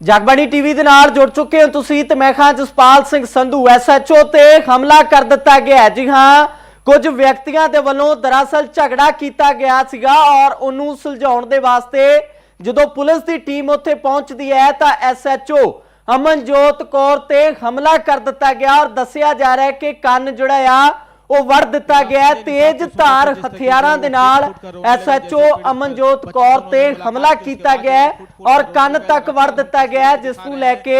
Jagbani TV ਦੇ ਨਾਲ ਜੁੜ ਚੁੱਕੇ ਹੋ ਤੁਸੀਂ ਤੇ ਮੈਂ ਖਾਂ ਜਸਪਾਲ ਸਿੰਘ ਸੰਧੂ ਐਸਐਚਓ ਤੇ ਹਮਲਾ ਕਰ ਦਿੱਤਾ ਗਿਆ ਜੀ ਹਾਂ, ਕੁਝ ਵਿਅਕਤੀਆਂ ਦੇ ਵੱਲੋਂ ਦਰਅਸਲ ਝਗੜਾ ਕੀਤਾ ਗਿਆ ਸੀਗਾ ਔਰ ਉਹਨੂੰ ਸੁਲਝਾਉਣ ਦੇ ਵਾਸਤੇ ਜਦੋਂ ਪੁਲਿਸ ਦੀ ਟੀਮ ਉੱਥੇ ਪਹੁੰਚਦੀ ਹੈ ਤਾਂ ਐਸਐਚਓ ਅਮਨਜੋਤ ਕੌਰ ਤੇ ਹਮਲਾ ਕਰ ਦਿੱਤਾ ਗਿਆ ਔਰ ਦੱਸਿਆ ਜਾ ਰਿਹਾ ਹੈ ਕਿ ਕੰਨ ਜਿਹੜਾ ਆ ਉਹ ਵੜ ਦਿੱਤਾ ਗਿਆ। ਤੇਜ਼ ਧਾਰ ਹਥਿਆਰਾਂ ਦੇ ਨਾਲ ਐਸਐਚਓ ਅਮਨਜੋਤ ਕੌਰ ਤੇ ਹਮਲਾ ਕੀਤਾ ਗਿਆ ਔਰ ਕੰਨ ਤੱਕ ਵੜ ਦਿੱਤਾ ਗਿਆ ਜਿਸ ਨੂੰ ਲੈ ਕੇ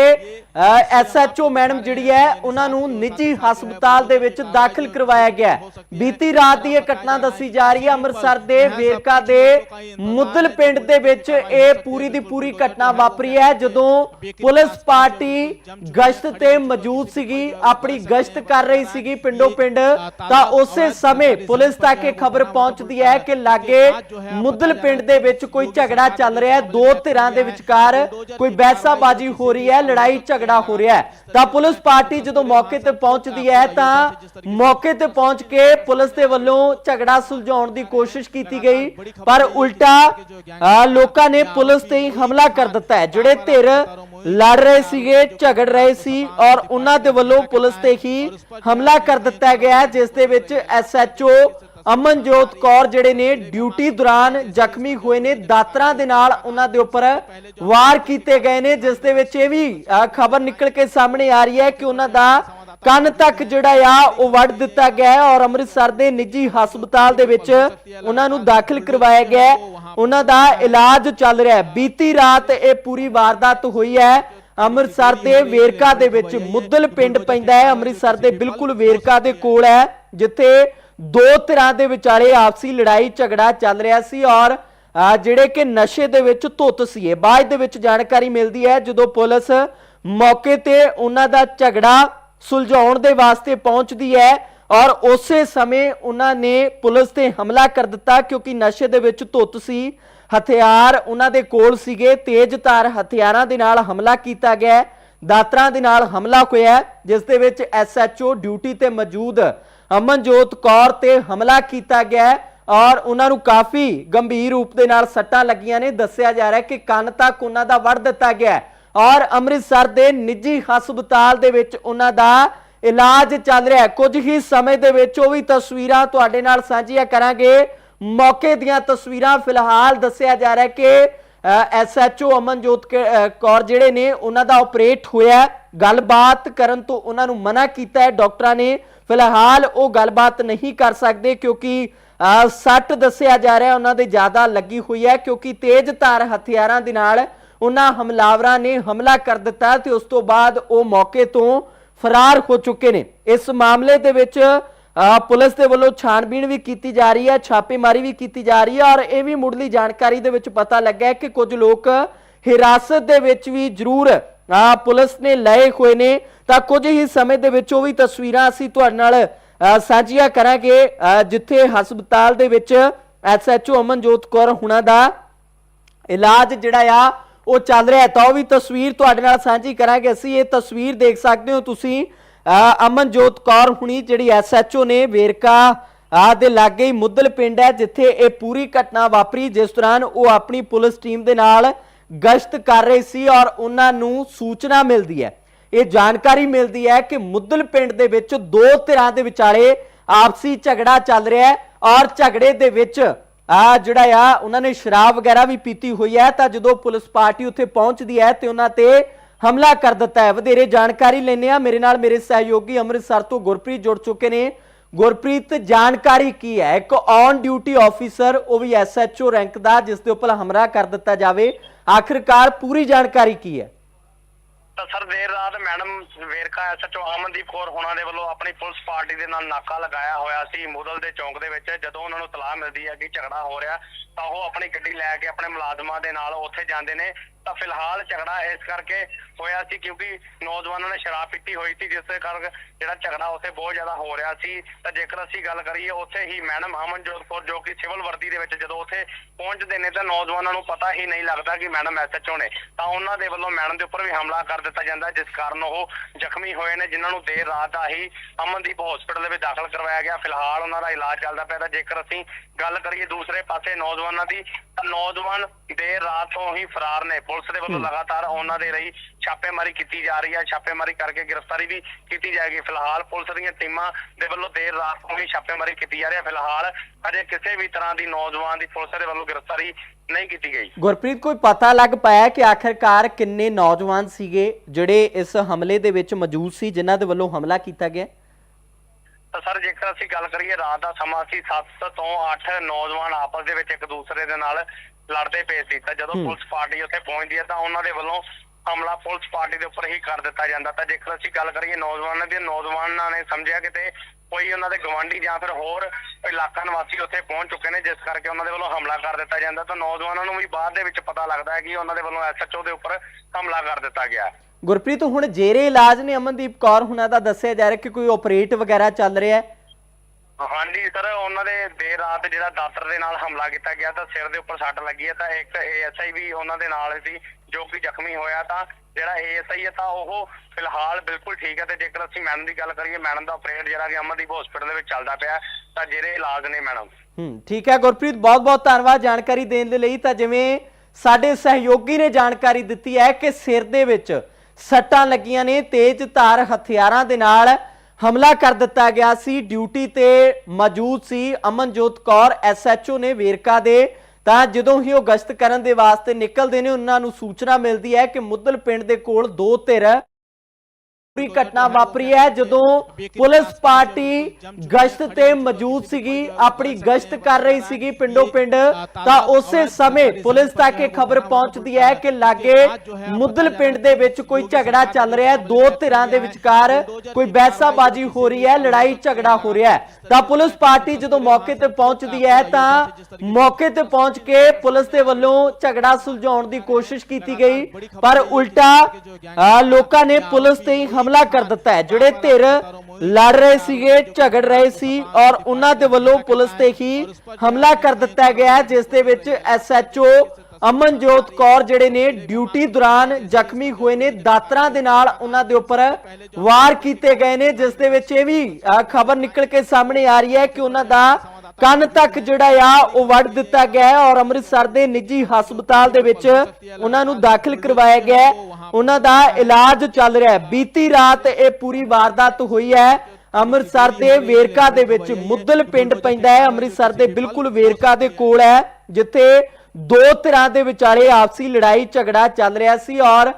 ਐਸਐਚਓ ਮੈਡਮ ਜਿਹੜੀ ਹੈ ਉਹਨਾਂ ਨੂੰ ਨਿੱਜੀ ਹਸਪਤਾਲ ਦੇ ਵਿੱਚ ਦਾਖਲ ਕਰਵਾਇਆ ਗਿਆ। ਬੀਤੀ ਰਾਤ ਦੀ ਇਹ ਘਟਨਾ ਦੱਸੀ ਜਾ ਰਹੀ ਹੈ। ਅੰਮ੍ਰਿਤਸਰ ਦੇ ਵੇਰਕਾ ਦੇ ਮੁੱਦਲ ਪਿੰਡ ਦੇ ਵਿੱਚ ਇਹ ਪੂਰੀ ਦੀ ਪੂਰੀ ਘਟਨਾ ਵਾਪਰੀ ਹੈ। ਜਦੋਂ ਪੁਲਿਸ ਪਾਰਟੀ ਗਸ਼ਤ ਤੇ ਮੌਜੂਦ ਸੀਗੀ ਆਪਣੀ ਗਸ਼ਤ ਕਰ ਰਹੀ ਸੀਗੀ ਪਿੰਡੋ ਪਿੰਡ ਤਾਂ ਉਸੇ ਸਮੇਂ ਪੁਲਿਸ ਤੱਕ ਇਹ ਖਬਰ ਪਹੁੰਚਦੀ ਹੈ ਕਿ ਲਾਗੇ ਮੁੱਦਲ ਪਿੰਡ ਦੇ ਵਿੱਚ ਕੋਈ ਝਗੜਾ ਚੱਲ ਰਿਹਾ ਹੈ ਦੋ ਧਿਰਾਂ ਦੇ ਵਿਚਕਾਰ ਕੋਈ ਬੈਸਾਬਾਜੀ ਹੋ ਰਹੀ ਹੈ ਲੜਾਈ ਝਗੜਾ ਹੋ ਰਿਹਾ ਹੈ। ਤਾਂ ਪੁਲਿਸ ਪਾਰਟੀ ਜਦੋਂ ਮੌਕੇ ਤੇ ਪਹੁੰਚਦੀ ਹੈ ਤਾਂ ਮੌਕੇ ਤੇ ਪਹੁੰਚ ਕੇ ਪੁਲਿਸ ਦੇ ਵੱਲੋਂ ਝਗੜਾ ਸੁਲਝਾਉਣ ਦੀ ਕੋਸ਼ਿਸ਼ ਕੀਤੀ ਗਈ ਪਰ ਉਲਟਾ ਲੋਕਾਂ ਨੇ ਪੁਲਿਸ ਤੇ ਹੀ ਹਮਲਾ ਕਰ ਦਿੱਤਾ ਹੈ। ਜਿਹੜੇ ਧਿਰ ਲੜ ਰਹੇ ਸੀਗੇ ਝਗੜ ਰਹੇ ਸੀ ਔਰ ਉਹਨਾਂ ਦੇ ਵੱਲੋਂ ਪੁਲਿਸ ਤੇ ਹੀ ਹਮਲਾ ਕਰ ਦਿੱਤਾ ਗਿਆ ਹੈ, ਜਿਸ ਦੇ ਵਿੱਚ ਐਸਐਚਓ ਅਮਨਜੋਤ ਕੌਰ ਜਿਹੜੇ ਨੇ ਡਿਊਟੀ ਦੌਰਾਨ ਜ਼ਖਮੀ ਹੋਏ ਨੇ। ਦਾਤਰਾਂ ਦੇ ਨਾਲ ਉਹਨਾਂ ਦੇ ਉੱਪਰ ਵਾਰ ਕੀਤੇ ਗਏ ਨੇ ਜਿਸ ਦੇ ਵਿੱਚ ਇਹ ਵੀ ਖਬਰ ਨਿਕਲ ਕੇ ਸਾਹਮਣੇ ਆ ਰਹੀ ਹੈ ਕਿ ਉਹਨਾਂ ਦਾ ਕੰਨ ਤੱਕ ਜਿਹੜਾ ਆ, ਉਹ ਵੱਢ ਦਿੱਤਾ ਗਿਆ ਹੈ ਔਰ ਅੰਮ੍ਰਿਤਸਰ ਦੇ ਨਿੱਜੀ ਹਸਪਤਾਲ ਦੇ ਵਿੱਚ ਉਹਨਾਂ ਨੂੰ ਦਾਖਲ ਕਰਵਾਇਆ ਗਿਆ ਉਹਨਾਂ ਦਾ ਇਲਾਜ ਚੱਲ ਰਿਹਾ ਹੈ। ਬੀਤੀ ਰਾਤ ਇਹ ਪੂਰੀ ਵਾਰਦਾਤ ਹੋਈ ਹੈ। ਅੰਮ੍ਰਿਤਸਰ ਦੇ ਵੇਰਕਾ ਦੇ ਵਿੱਚ ਮੁੱਦਲ ਪਿੰਡ ਪੈਂਦਾ ਹੈ। ਅੰਮ੍ਰਿਤਸਰ ਦੇ ਬਿਲਕੁਲ ਵੇਰਕਾ ਦੇ ਕੋਲ ਹੈ, ਜਿੱਥੇ ਦੋ ਧਿਰਾਂ ਦੇ ਵਿਚਾਲੇ ਆਪਸੀ ਲੜਾਈ, ਝਗੜਾ ਚੱਲ ਰਿਹਾ ਸੀ ਔਰ ਜਿਹੜੇ ਕਿ ਨਸ਼ੇ ਦੇ ਵਿੱਚ ਧੁੱਤ ਸੀ। ਇਹ ਬਾਅਦ ਦੇ ਵਿੱਚ ਜਾਣਕਾਰੀ ਮਿਲਦੀ ਹੈ ਜਦੋਂ ਪੁਲਿਸ ਮੌਕੇ ਤੇ ਉਹਨਾਂ ਦਾ ਝਗੜਾ ਸੁਲਝਾਉਣ ਦੇ ਵਾਸਤੇ ਪਹੁੰਚਦੀ ਹੈ ਔਰ ਉਸੇ ਸਮੇਂ ਉਹਨਾਂ ਨੇ ਪੁਲਿਸ ਤੇ ਹਮਲਾ ਕਰ ਦਿੱਤਾ ਕਿਉਂਕਿ ਨਸ਼ੇ ਦੇ ਵਿੱਚ ਧੁੱਤ ਸੀ, ਹਥਿਆਰ ਉਹਨਾਂ ਦੇ ਕੋਲ ਸੀਗੇ, ਤੇਜ਼ ਧਾਰ ਹਥਿਆਰਾਂ ਦੇ ਨਾਲ ਹਮਲਾ ਕੀਤਾ ਗਿਆ ਹੈ। ਦਾਤਰਾਂ ਦੇ ਨਾਲ ਹਮਲਾ ਹੋਇਆ, ਜਿਸ ਦੇ ਵਿੱਚ ਐਸਐਚਓ ਡਿਊਟੀ ਤੇ ਮੌਜੂਦ ਅਮਨਜੋਤ ਕੌਰ ਤੇ ਹਮਲਾ ਕੀਤਾ ਗਿਆ ਔਰ ਉਹਨਾਂ ਨੂੰ ਕਾਫੀ ਗੰਭੀਰ ਰੂਪ ਦੇ ਨਾਲ ਸੱਟਾਂ ਲੱਗੀਆਂ ਨੇ ਦੱਸਿਆ ਜਾ ਰਿਹਾ ਹੈ ਕਿ ਕੰਨ ਤੱਕ ਉਹਨਾਂ ਦਾ ਵੜ ਦਿੱਤਾ ਗਿਆ ਹੈ ਔਰ ਅੰਮ੍ਰਿਤਸਰ ਦੇ ਨਿੱਜੀ ਹਸਪਤਾਲ ਦੇ ਵਿੱਚ ਉਹਨਾਂ ਦਾ ਇਲਾਜ ਚੱਲ ਰਿਹਾ ਹੈ। ਕੁਝ ਹੀ ਸਮੇਂ ਦੇ ਵਿੱਚ ਉਹ ਵੀ ਤਸਵੀਰਾਂ ਤੁਹਾਡੇ ਨਾਲ ਸਾਂਝੀਆਂ ਕਰਾਂਗੇ। ਮੌਕੇ ਦੀਆਂ ਤਸਵੀਰਾਂ ਫਿਲਹਾਲ ਦੱਸਿਆ ਜਾ ਰਿਹਾ ਕਿ ਐਸਐਚਓ ਅਮਨਜੋਤ ਕੇ- ਅ, ਕੌਰ ਜਿਹੜੇ ਨੇ ਉਹਨਾਂ ਦਾ ਆਪਰੇਟ ਹੋਇਆ ਗੱਲਬਾਤ ਕਰਨ ਤੋਂ ਉਹਨਾਂ ਨੂੰ ਮਨਾ ਕੀਤਾ ਹੈ ਡਾਕਟਰਾਂ ਨੇ। ਫਿਲਹਾਲ ਉਹ ਗੱਲਬਾਤ ਨਹੀਂ ਕਰ ਸਕਦੇ ਕਿਉਂਕਿ ਅ, ਸੱਟ ਦੱਸਿਆ ਜਾ ਰਿਹਾ ਉਹਨਾਂ ਦੇ ਜ਼ਿਆਦਾ ਲੱਗੀ ਹੋਈ ਹੈ ਕਿਉਂਕਿ ਤੇਜ਼ ਧਾਰ ਹਥਿਆਰਾਂ ਦੇ ਨਾਲ ਉਹਨਾਂ ਹਮਲਾਵਰਾਂ ਨੇ ਹਮਲਾ ਕਰ ਦਿੱਤਾ ਤੇ ਉਸ ਤੋਂ ਬਾਅਦ ਉਹ ਮੌਕੇ ਤੋਂ ਫਰਾਰ ਹੋ ਚੁੱਕੇ ਨੇ। ਇਸ ਮਾਮਲੇ ਦੇ ਵਿੱਚ ਪੁਲਿਸ ਦੇ ਵੱਲੋਂ ਛਾਣਬੀਣ ਵੀ ਕੀਤੀ ਜਾ ਰਹੀ ਹੈ ਛਾਪੇਮਾਰੀ ਵੀ ਕੀਤੀ ਜਾ ਰਹੀ ਹੈ ਔਰ ਇਹ ਵੀ ਮੁੱਢਲੀ ਜਾਣਕਾਰੀ ਦੇ ਵਿੱਚ ਪਤਾ ਲੱਗਾ ਹੈ ਕਿ ਕੁਝ ਲੋਕ ਹਿਰਾਸਤ ਦੇ ਵਿੱਚ ਵੀ ਜ਼ਰੂਰ ਅ, ਪੁਲਿਸ ਨੇ ਲਏ ਹੋਏ ਨੇ। ਤਾਂ ਕੁਝ ਹੀ ਸਮੇਂ ਦੇ ਵਿੱਚ ਉਹ ਵੀ ਤਸਵੀਰਾਂ ਅਸੀਂ ਤੁਹਾਡੇ ਨਾਲ ਸਾਂਝੀਆਂ ਕਰਾਂਗੇ। ਅ, ਜਿੱਥੇ ਹਸਪਤਾਲ ਦੇ ਵਿੱਚ ਐਸਐਚਓ ਅਮਨਜੋਤ ਕੌਰ ਹੁਣਾਂ ਦਾ ਇਲਾਜ ਜਿਹੜਾ ਆ ਉਹ ਚੱਲ ਰਿਹਾ ਤਾਂ ਉਹ ਵੀ ਤਸਵੀਰ ਤੁਹਾਡੇ ਨਾਲ ਸਾਂਝੀ ਕਰਾਂਗੇ। ਅਸੀਂ ਇਹ ਤਸਵੀਰ ਦੇਖ ਸਕਦੇ ਹੋ ਤੁਸੀਂ। ਅਮਨਜੋਤ ਕੌਰ ਹੁਣੀ ਜਿਹੜੀ ਐਸਐਚਓ ਨੇ ਵੇਰਕਾ ਆ ਦੇ ਲਾਗੇ ਹੀ ਮੁੱਦਲ ਪਿੰਡ ਹੈ, ਜਿੱਥੇ ਇਹ ਪੂਰੀ ਘਟਨਾ ਵਾਪਰੀ, ਜਿਸ ਦੌਰਾਨ ਉਹ ਆਪਣੀ ਪੁਲਿਸ ਟੀਮ ਦੇ ਨਾਲ ਗਸ਼ਤ ਕਰ ਰਹੇ ਸੀ ਔਰ ਉਹਨਾਂ ਨੂੰ ਸੂਚਨਾ ਮਿਲਦੀ ਹੈ। ਇਹ ਜਾਣਕਾਰੀ ਮਿਲਦੀ ਹੈ ਕਿ ਮੁੱਦਲ ਪਿੰਡ ਦੇ ਵਿੱਚ ਦੋ ਧਿਰਾਂ ਦੇ ਵਿਚਾਲੇ ਆਪਸੀ ਝਗੜਾ ਚੱਲ ਰਿਹਾ ਹੈ ਔਰ ਝਗੜੇ ਦੇ ਵਿੱਚ ਆ ਜਿਹੜਾ ਆ, ਉਹਨਾਂ ਨੇ ਸ਼ਰਾਬ ਵਗੈਰਾ ਵੀ ਪੀਤੀ ਹੋਈ ਹੈ, ਤਾਂ ਜਦੋਂ ਪੁਲਿਸ ਪਾਰਟੀ ਉੱਥੇ ਪਹੁੰਚਦੀ ਹੈ ਤੇ ਉਹਨਾਂ ਤੇ ਹਮਲਾ ਕਰ ਦਿੱਤਾ ਹੈ। ਵਧੇਰੇ ਜਾਣਕਾਰੀ ਲੈਣੇ ਆ ਮੇਰੇ ਨਾਲ ਮੇਰੇ ਸਹਿਯੋਗੀ ਅੰਮ੍ਰਿਤਸਰ ਤੋਂ ਗੁਰਪ੍ਰੀਤ ਜੁੜ ਚੁੱਕੇ ਨੇ। ਗੁਰਪ੍ਰੀਤ, ਜਾਣਕਾਰੀ ਕੀ ਹੈ? ਇੱਕ ਔਨ ਡਿਊਟੀ ਆਫੀਸਰ ਉਹ ਵੀ ਐਸਐਚਓ ਰੈਂਕ ਦਾ, ਜਿਸ ਦੇ ਉੱਪਰ ਹਮਲਾ ਕਰ ਦਿੱਤਾ ਜਾਵੇ। ਆਖਿਰਕਾਰ ਪੂਰੀ ਜਾਣਕਾਰੀ ਕੀ ਹੈ? ਤਾਂ ਸਰ ਦੇਰ ਰਾਤ ਮੈਡਮ ਵੇਰਕਾ ਐਸਐਚਓ ਅਮਨਦੀਪ ਕੌਰ ਹੋਣਾ ਦੇ ਵੱਲੋਂ ਆਪਣੀ ਪੁਲਿਸ ਪਾਰਟੀ ਦੇ ਨਾਲ ਨਾਕਾ ਲਗਾਇਆ ਹੋਇਆ ਸੀ, ਮੁਦਲ ਦੇ ਚੌਂਕ ਦੇ ਵਿੱਚ, ਜਦੋਂ ਉਹਨਾਂ ਨੂੰ ਤਲਾਹ ਮਿਲਦੀ ਹੈ ਕਿ ਝਗੜਾ ਹੋ ਰਿਹਾ, ਤਾਂ ਉਹ ਆਪਣੀ ਗੱਡੀ ਲੈ ਕੇ ਆਪਣੇ ਮੁਲਾਜ਼ਮਾਂ ਦੇ ਨਾਲ ਉੱਥੇ ਜਾਂਦੇ ਨੇ। ਤਾਂ ਫਿਲਹਾਲ ਝਗੜਾ ਇਸ ਕਰਕੇ ਹੋਇਆ ਸੀ ਕਿਉਂਕਿ ਨੌਜਵਾਨਾਂ ਨੇ ਸ਼ਰਾਬ ਪੀਤੀ ਹੋਈ ਸੀ, ਜਿਸ ਦੇ ਕਰਕੇ ਜਿਹੜਾ ਝਗੜਾ ਉੱਥੇ ਬਹੁਤ ਜ਼ਿਆਦਾ ਹੋ ਰਿਹਾ ਸੀ। ਤਾਂ ਜੇਕਰ ਅਸੀਂ ਗੱਲ ਕਰੀਏ, ਉੱਥੇ ਹੀ ਮੈਡਮ ਅਮਨਜੋਤ ਕੌਰ ਜੋ ਕਿ ਸਿਵਲ ਵਰਦੀ ਦੇ ਵਿੱਚ ਜਦੋਂ ਉੱਥੇ ਪਹੁੰਚਦੇ ਨੇ, ਤਾਂ ਨੌਜਵਾਨਾਂ ਨੂੰ ਪਤਾ ਹੀ ਨਹੀਂ ਲੱਗਦਾ ਕਿ ਮੈਡਮ ਐਸਐਚਓ ਨੇ। ਤਾਂ ਉਹਨਾਂ ਦੇ ਵੱਲੋਂ ਮੈਡਮ ਦੇ ਉੱਪਰ ਵੀ ਹਮਲਾ ਕਰ ਦਿੱਤਾ ਜਾਂਦਾ, ਜਿਸ ਕਾਰਨ ਉਹ ਜ਼ਖਮੀ ਹੋਏ ਨੇ, ਜਿਨ੍ਹਾਂ ਨੂੰ ਦੇਰ ਰਾਤ ਦਾ ਹੀ ਅਮਨਦੀਪ ਹਸਪੀਟਲ ਦੇ ਵਿੱਚ ਦਾਖਲ ਕਰਵਾਇਆ ਗਿਆ। ਫਿਲਹਾਲ ਉਹਨਾਂ ਦਾ ਇਲਾਜ ਚੱਲਦਾ ਪਿਆ, ਤਾਂ ਜੇਕਰ ਅਸੀਂ ਗੱਲ ਕਰੀਏ ਦੂਸਰੇ ਪਾਸੇ ਨੌਜਵਾਨਾਂ ਦੀ ਤਾਂ ਨੌਜਵਾਨ ਦੇਰ ਰਾਤ ਤੋਂ ਹੀ ਫਰਾਰ ਨੇ। ਪੁਲਿਸ ਦੇ ਵੱਲੋਂ ਲਗਾਤਾਰ ਉਹਨਾਂ ਦੇ ਲਈ ਛਾਪੇਮਾਰੀ ਕੀਤੀ ਜਾ ਰਹੀ ਹੈ। ਛਾਪੇਮਾਰੀ ਕਰਕੇ ਗ੍ਰਿਫਤਾਰੀ ਵੀ ਕੀਤੀ ਜਾਏਗੀ। ਫਿਲਹਾਲ ਪੁਲਿਸ ਦੀਆਂ ਟੀਮਾਂ ਦੇ ਵੱਲੋਂ ਦੇਰ ਰਾਤ ਤੋਂ ਹੀ ਛਾਪੇਮਾਰੀ ਕੀਤੀ ਜਾ ਰਹੀ ਹੈ। ਫਿਲਹਾਲ ਅਜੇ ਕਿਸੇ ਵੀ ਤਰ੍ਹਾਂ ਦੀ ਨੌਜਵਾਨ ਦੀ ਪੁਲਿਸ ਦੇ ਵੱਲੋਂ ਗ੍ਰਿਫਤਾਰੀ ਨਹੀਂ ਕੀਤੀ ਗਈ। ਗੁਰਪ੍ਰੀਤ ਕੋਈ ਪਤਾ ਲੱਗ ਪਾਇਆ ਕਿ ਆਖਰਕਾਰ ਕਿੰਨੇ ਨੌਜਵਾਨ ਸੀਗੇ ਜਿਹੜੇ ਇਸ ਹਮਲੇ ਦੇ ਵਿੱਚ ਮੌਜੂਦ ਸੀ ਜਿਨ੍ਹਾਂ ਦੇ ਵੱਲੋਂ ਹਮਲਾ ਕੀਤਾ ਗਿਆ? ਤਾਂ ਸਰ ਜੇਕਰ ਅਸੀਂ ਗੱਲ ਕਰੀਏ ਰਾਤ ਦਾ ਸਮਾਂ ਸੀ 7 ਤੋਂ 8 ਨੌਜਵਾਨ ਆਪਸ ਦੇ ਵਿੱਚ ਇੱਕ ਦੂਸਰੇ ਦੇ ਨਾਲ ਲੜਦੇ ਪਏ ਸੀ ਤਾਂ ਜਦੋਂ। ਪੁਲਿਸ ਪਾਰਟੀ ਉੱਥੇ ਪਹੁੰਚਦੀ ਹੈ ਤਾਂ ਉਹਨਾਂ ਦੇ ਵੱਲੋਂ ਹਮਲਾ ਪੁਲਿਸ ਪਾਰਟੀ ਦੇ ਉੱਪਰ ਹੀ ਕਰ ਦਿੱਤਾ ਜਾਂਦਾ। ਤਾਂ ਜੇਕਰ ਅਸੀਂ ਗੱਲ ਕਰੀਏ ਨੌਜਵਾਨਾਂ ਦੀ ਨੌਜਵਾਨਾਂ ਨੇ ਸਮਝਿਆ ਕਿ ਕੋਈ ਉਹਨਾਂ ਦੇ ਗਵਾਂਢੀ ਜਾਂ ਫਿਰ ਹੋਰ ਇਲਾਕਾ ਨਿਵਾਸੀ ਉੱਥੇ ਪਹੁੰਚ ਚੁੱਕੇ ਨੇ ਜਿਸ ਕਰਕੇ ਉਹਨਾਂ ਦੇ ਵੱਲੋਂ ਹਮਲਾ ਕਰ ਦਿੱਤਾ ਜਾਂਦਾ। ਤਾਂ ਨੌਜਵਾਨਾਂ ਨੂੰ ਵੀ ਬਾਅਦ ਦੇ ਵਿੱਚ ਪਤਾ ਲੱਗਦਾ ਹੈ ਕਿ ਉਹਨਾਂ ਦੇ ਵੱਲੋਂ ਐਸਐਚਓ ਦੇ ਉੱਪਰ ਹਮਲਾ ਕਰ ਦਿੱਤਾ ਗਿਆ। ਗੁਰਪ੍ਰੀਤ ਹੁਣ ਜੇਰੇ ਇਲਾਜ ਨੇ ਅਮਨਦੀਪ ਕੌਰ ਹੁਣਾਂ ਦਾ ਦੱਸਿਆ ਜਾ ਰਿਹਾ ਕਿ ਕੋਈ ਆਪਰੇਟ ਵਗੈਰਾ ਚੱਲ ਰਿਹਾ ਹੈ? ਹਾਂਜੀ ਸਰ ਉਹਨਾਂ ਦੇ ਦੇਰ ਰਾਤ ਜਿਹੜਾ ਦਾਤਰ ਦੇ ਨਾਲ ਹਮਲਾ ਕੀਤਾ ਗਿਆ ਤਾਂ ਸਿਰ ਦੇ ਉੱਪਰ ਸੱਟ ਲੱਗੀ ਹੈ ਤਾਂ ਇੱਕ ਏਐਸਆਈ ਵੀ ਉਹਨਾਂ ਦੇ ਨਾਲ ਸੀ ਜੋ ਕਿ ਜ਼ਖਮੀ ਹੋਇਆ ਤਾਂ ਜਿਹੜਾ ਏਐਸਆਈ ਹੈ ਤਾਂ ਉਹ ਫਿਲਹਾਲ ਬਿਲਕੁਲ ਠੀਕ ਹੈ ਤੇ ਜੇਕਰ ਅਸੀਂ ਮੈਡਮ ਦੀ ਗੱਲ ਕਰੀਏ ਮੈਡਮ ਦਾ ਆਪਰੇਟ ਜਿਹੜਾ ਕਿ ਅਮਨਦੀਪ ਹਸਪੀਟਲ ਦੇ ਵਿੱਚ ਚੱਲਦਾ ਪਿਆ ਤਾਂ ਜਿਹੜੇ ਇਲਾਜ ਨੇ ਮੈਡਮ। ਹੂੰ ਠੀਕ ਹੈ ਗੁਰਪ੍ਰੀਤ ਬਹੁਤ ਬਹੁਤ ਧੰਨਵਾਦ ਜਾਣਕਾਰੀ ਦੇਣ ਦੇ ਲਈ ਤਾਂ ਜਿਵੇਂ ਸਾਡੇ ਸਹਿਯੋਗੀ ਨੇ ਜਾਣਕਾਰੀ ਦਿੱਤੀ ਹੈ ਕਿ ਸਿਰ ਦੇ ਵਿੱਚ ਸੱਟਾਂ ਲੱਗੀਆਂ ਨੇ, ਤੇਜ਼ ਧਾਰ ਹਥਿਆਰਾਂ ਦੇ ਨਾਲ ਹਮਲਾ ਕਰ ਦਿੱਤਾ ਗਿਆ ਸੀ। ਡਿਊਟੀ ਤੇ ਮੌਜੂਦ ਸੀ ਅਮਨਜੋਤ ਕੌਰ ਐਸਐਚਓ ਨੇ ਵੇਰਕਾ ਦੇ। ਤਾਂ ਜਦੋਂ ਹੀ ਉਹ ਗਸ਼ਤ ਕਰਨ ਦੇ ਵਾਸਤੇ ਨਿਕਲਦੇ ਨੇ, ਉਹਨਾਂ ਨੂੰ ਸੂਚਨਾ ਮਿਲਦੀ ਹੈ ਕਿ ਮੁੱਦਲ ਪਿੰਡ ਦੇ ਕੋਲ ਦੋ ਧਿਰ ਪੂਰੀ ਘਟਨਾ ਵਾਪਰੀ ਹੈ ਜਦੋਂ ਪੁਲਿਸ ਪਾਰਟੀ ਗਸ਼ਤ ਤੇ ਮੌਜੂਦ ਸੀਗੀ, ਆਪਣੀ ਗਸ਼ਤ ਕਰ ਰਹੀ ਸੀਗੀ ਪਿੰਡੋ ਪਿੰਡ ਤਾਂ ਉਸੇ ਸਮੇਂ ਪੁਲਿਸ ਤੱਕ ਇਹ ਖਬਰ ਪਹੁੰਚਦੀ ਹੈ ਕਿ ਲਾਗੇ ਮੁੱਦਲ ਪਿੰਡ ਦੇ ਵਿੱਚ ਕੋਈ ਝਗੜਾ ਚੱਲ ਰਿਹਾ ਹੈ। ਦੋ ਧਿਰਾਂ ਦੇ ਵਿਚਕਾਰ ਕੋਈ ਬੈਸਾਬਾਜੀ ਹੋ ਰਹੀ ਹੈ, ਲੜਾਈ ਝਗੜਾ ਹੋ ਰਿਹਾ ਹੈ। ਤਾਂ ਪੁਲਿਸ ਪਾਰਟੀ ਜਦੋਂ ਮੌਕੇ ਤੇ ਪਹੁੰਚਦੀ ਹੈ, ਤਾਂ ਮੌਕੇ ਤੇ ਪਹੁੰਚ ਕੇ ਪੁਲਿਸ ਦੇ ਵੱਲੋਂ ਝਗੜਾ ਸੁਲਝਾਉਣ ਦੀ ਕੋਸ਼ਿਸ਼ ਕੀਤੀ ਗਈ। ਪਰ ਉਲਟਾ ਲੋਕਾਂ ਨੇ ਪੁਲਿਸ ਤੇ ਹੀ ਹਮਲਾ ਕਰ ਦਿੱਤਾ ਹੈ। ਜਿਹੜੇ ਧਿਰ ਲੜ ਰਹੇ ਸੀਗੇ, ਝਗੜ ਰਹੇ ਸੀ ਔਰ ਉਹਨਾਂ ਦੇ ਵੱਲੋਂ ਪੁਲਿਸ ਤੇ ਹੀ ਹਮਲਾ ਕਰ ਦਿੱਤਾ ਗਿਆ ਜਿਸ ਦੇ ਵਿੱਚ ਐਸਐਚਓ ਅਮਨਜੋਤ ਕੌਰ ਜਿਹੜੇ ਨੇ ਡਿਊਟੀ ਦੌਰਾਨ ਜ਼ਖਮੀ ਹੋਏ ਨੇ। ਦਾਤਰਾਂ ਦੇ ਨਾਲ ਉਹਨਾਂ ਦੇ ਉੱਪਰ ਵਾਰ ਕੀਤੇ ਗਏ ਨੇ, ਜਿਸ ਦੇ ਵਿੱਚ ਇਹ ਵੀ ਖਬਰ ਨਿਕਲ ਕੇ ਸਾਹਮਣੇ ਆ ਰਹੀ ਹੈ ਕਿ ਉਹਨਾਂ ਦਾ ਕੰਨ ਤੱਕ ਜਿਹੜਾ ਆ, ਉਹ ਵੱਢ ਦਿੱਤਾ ਗਿਆ ਹੈ ਔਰ ਅੰਮ੍ਰਿਤਸਰ ਦੇ ਨਿੱਜੀ ਹਸਪਤਾਲ ਦੇ ਵਿੱਚ ਉਹਨਾਂ ਨੂੰ ਦਾਖਲ ਕਰਵਾਇਆ ਗਿਆ ਹੈ। ਉਹਨਾਂ ਦਾ ਇਲਾਜ ਚੱਲ ਰਿਹਾ ਹੈ। ਬੀਤੀ ਰਾਤ ਇਹ ਪੂਰੀ ਵਾਰਦਾਤ ਹੋਈ ਹੈ। ਅੰਮ੍ਰਿਤਸਰ ਦੇ ਵੇਰਕਾ ਦੇ ਵਿੱਚ ਮੁੱਦਲ ਪਿੰਡ ਪੈਂਦਾ ਹੈ। ਅੰਮ੍ਰਿਤਸਰ ਦੇ ਬਿਲਕੁਲ ਵੇਰਕਾ ਦੇ ਕੋਲ ਹੈ, ਜਿੱਥੇ ਦੋ ਧਿਰਾਂ ਦੇ ਵਿਚਾਲੇ ਆਪਸੀ ਲੜਾਈ, ਝਗੜਾ ਚੱਲ ਰਿਹਾ ਸੀ ਔਰ